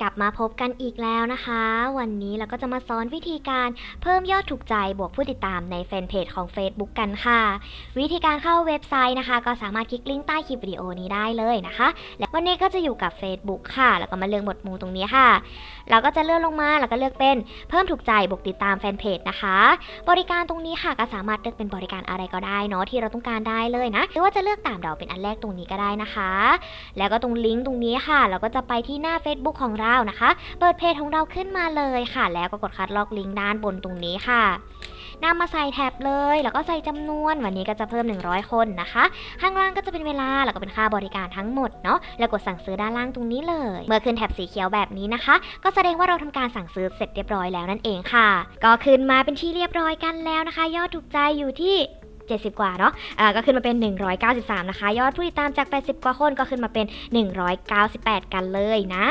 กลับมาพบกันอีกแล้วนะคะ วันนี้เราก็จะมาสอนวิธีการเพิ่มยอดถูกใจบวกผู้ติดตามในแฟนเพจของ Facebook กันค่ะ วิธีการเข้าเว็บไซต์นะคะ ก็สามารถคลิกลิงก์ใต้คลิปวิดีโอนี้ได้เลยนะคะ และวันนี้ก็จะอยู่กับ Facebook ค่ะ แล้วก็มาเลือกหมวดหมู่ตรงนี้ค่ะ เราก็จะเลื่อนลงมาแล้วก็เลือกเป็นเพิ่มถูกใจบวกติดตามแฟนเพจนะคะ บริการตรงนี้ค่ะก็สามารถเลือกเป็นบริการอะไรก็ได้เนาะที่เราต้องการได้เลยนะ หรือว่าจะเลือกตามเราเป็นอันแรกตรงนี้ก็ได้นะคะ แล้วก็ตรงลิงก์ตรงนี้ค่ะ เราก็จะไปที่หน้า Facebook ของเรานะคะ เปิดเพจของเราขึ้นมาเลยค่ะ แล้วก็กดคัดลอกลิงก์ด้านบนตรงนี้ค่ะนำมาใส่แท็บเลย แล้วก็ใส่จำนวนวันนี้ก็จะเพิ่ม 100 คนนะคะ ข้างล่างก็จะเป็นเวลา แล้วก็เป็นค่าบริการทั้งหมดเนาะ แล้วกดสั่งซื้อด้านล่างตรงนี้เลย เมื่อขึ้นแท็บสีเขียวแบบนี้นะคะ ก็แสดงว่าเราทำการสั่งซื้อเสร็จเรียบร้อยแล้วนั่นเองค่ะ ก็ขึ้นมาเป็นที่เรียบร้อยกันแล้วนะคะ ยอดถูกใจอยู่ที่70 กว่าเนาะอ่าก็ขึ้นมาเป็น 193 นะคะ ยอดผู้ติดตามจาก 80 กว่าคนก็ขึ้นมาเป็น 198 กันเลยนะ